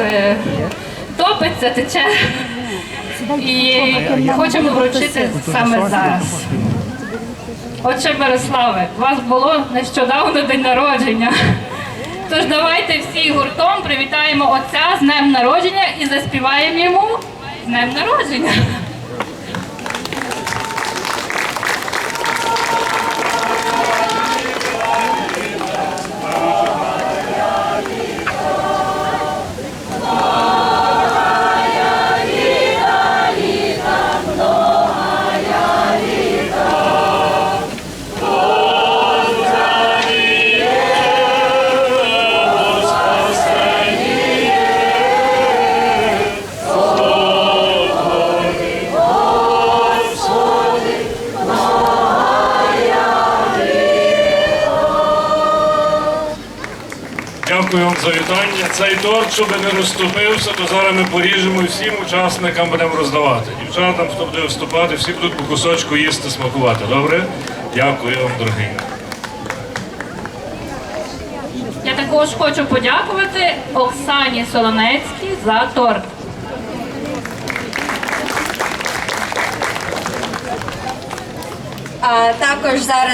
е, топиться, тече. І хочемо вручити саме зараз. Отче Мирославе, у вас було нещодавно день народження. Тож давайте всі гуртом привітаємо отця з днем народження і заспіваємо йому з днем народження. Дякую вам за вітання. Цей торт, щоб не розступився, то зараз ми поріжемо і всім учасникам будемо роздавати. Дівчатам, хто буде виступати, всі будуть по кусочку їсти, смакувати. Добре? Дякую вам, дорогі. Я також хочу подякувати Оксані Солонецькій за торт. А також зараз